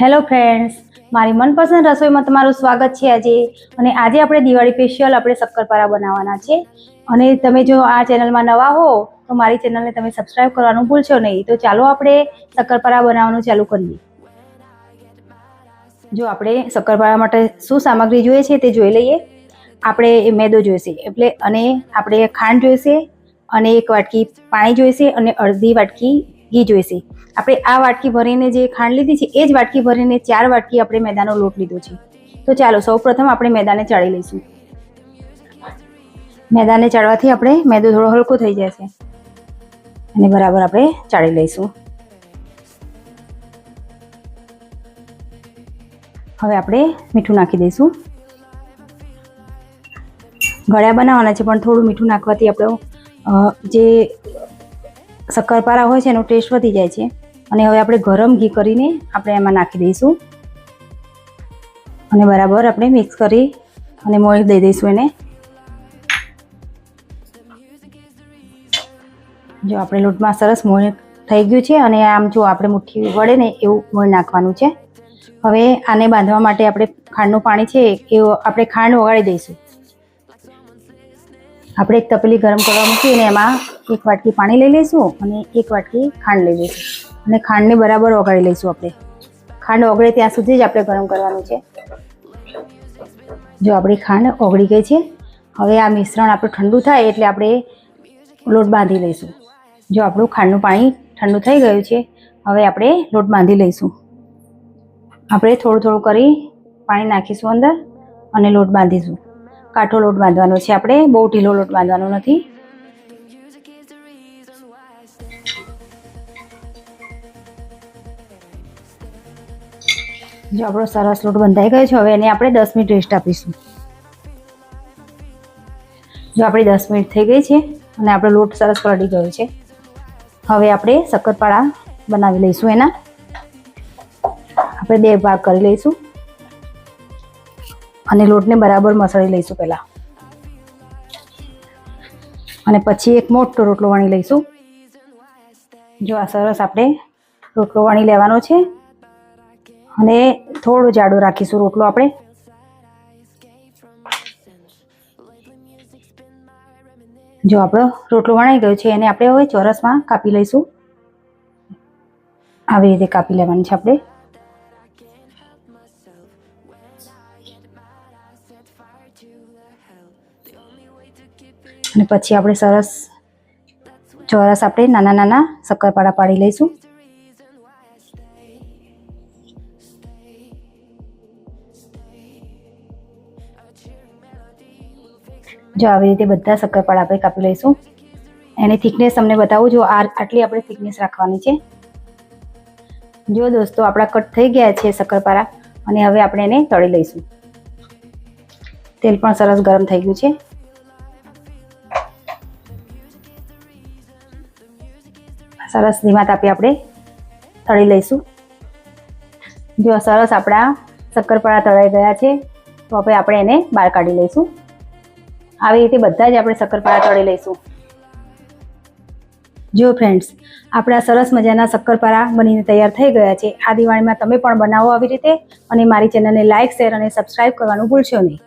Hello friends મારી મનપસંદ રસોઈમાં તમારું સ્વાગત છે આજે. અને આજે આપણે દિવાળી સ્પેશિયલ આપણે શક્કરપારા બનાવવાના છે. અને તમે જો આ ચેનલમાં નવા હો, તો મારી ચેનલને તમે સબસ્ક્રાઈબ કરવાનું ભૂલશો નહીં. તો ચાલો આપણે શક્કરપારા બનાવવાનું ચાલુ કરીએ. જો આપણે શક્કરપારા માટે શું સામગ્રી જોઈએ છે તે જોઈ લઈએ. આપણે મેદો જોઈશે, એટલે અને આપણે ખાંડ જોઈશે અને એક વાટકી પાણી જોઈશે અને અડધી વાટકી ઘી જોઈશે. આપણે આ વાટકી ભરીને જે ખાંડ લીધી છે, એ જ વાટકી ભરીને ચાર વાટકી આપણે મેદાનો લોટ લીધો છે. તો ચાલો, સૌપ્રથમ આપણે મેદાને ચાળી લઈશું. મેદાને ચાળવાથી આપણે મેદો થોડો હલકો થઈ જશે. અને બરાબર આપણે ચાળી લઈશું. હવે આપણે મીઠું નાખી દઈશું. ગળ્યા બનાવવાના છે, પણ થોડું મીઠું નાખવાથી આપણો જે શક્કરપારા હોય છે, એનો ટેસ્ટ વધી જાય છે. અને હવે આપણે ગરમ ઘી કરીને આપણે એમાં નાખી દઈશું. અને બરાબર આપણે મિક્સ કરી અને મોળી દઈ દઈશું એને. જો આપણે લોટમાં સરસ મોળ થઈ ગયું છે અને આમ જો આપણે મુઠ્ઠી વળે ને એવું મોળ નાખવાનું છે. હવે આને બાંધવા માટે આપણે ખાંડનું પાણી છે એ આપણે ખાંડ ઓગાળી દઈશું. આપણે એક તપેલી ગરમ કરવા મૂકીને એમાં એક વાટકી પાણી લઈ લઈશું અને એક વાટકી ખાંડ લઈ લઈશું. અને ખાંડને બરાબર ઓગાળી લઈશું આપણે. ખાંડ ઓગળે ત્યાં સુધી જ આપણે ગરમ કરવાનું છે. જો આપણી ખાંડ ઓગળી ગઈ છે, હવે આ મિશ્રણ આપણું ઠંડુ થાય એટલે આપણે લોટ બાંધી લઈશું. જો આપણું ખાંડનું પાણી ઠંડુ થઈ ગયું છે, હવે આપણે લોટ બાંધી લઈશું. આપણે થોડું થોડું કરી પાણી નાખીશું અંદર અને લોટ બાંધીશું. કાઠો લોટ બાંધવાનો છે આપણે. બહુ ઢીલો લોટ બાંધવાનો નથી. જો આપણો સરસ લોટ બંધાઈ ગયો છે, હવે એને આપણે દસ મિનિટ રેસ્ટ આપીશું. જો આપણી દસ મિનિટ થઈ ગઈ છે અને આપણો લોટ સરસ પલળી ગયો છે. હવે આપણે શક્કરપાળા બનાવી લઈશું એના. આપણે બે ભાગ કરી લઈશું. અને લોટને બરાબર મસળી લઈશું પહેલાં. અને પછી એક મોટો રોટલો વણી લઈશું. જો આ સરસ આપણે રોટલો વણી લેવાનો છે. અને થોડો જાડો રાખીશું રોટલો આપણે. જો આપણો રોટલો વણાઈ ગયો છે એને આપણે હવે ચોરસમાં કાપી લઈશું. આવી રીતે કાપી લેવાની છે આપણે. અને પછી આપણે સરસ ચોરસ આપણે નાના નાના શક્કરપારા પાડી લઈશું. જો આવી રીતે બધા શક્કરપાળા આપણે કાપી લઈશું. એની થિકનેસ તમને બતાવું, જો આ આટલી આપણે થિકનેસ રાખવાની છે. જો દોસ્તો આપણા કટ થઈ ગયા છે શક્કરપારા અને હવે આપણે એને તળી લઈશું. તેલ પણ સરસ ગરમ થઈ ગયું છે. સરસ ધીમા તાપી આપણે તળી લઈશું. જો સરસ આપણા શક્કરપારા તળાઈ ગયા છે, તો હવે આપણે એને બહાર કાઢી લઈશું. આવી રીતે બધા જ આપણે શક્કરપારા તળી લઈશું. જો ફ્રેન્ડ્સ આપણા સરસ મજાના શક્કરપારા બનીને તૈયાર થઈ ગયા છે. આ દિવાળીમાં તમે પણ બનાવો આવી રીતે અને મારી ચેનલને લાઇક શેર અને સબસ્ક્રાઇબ કરવાનું ભૂલશો નહીં.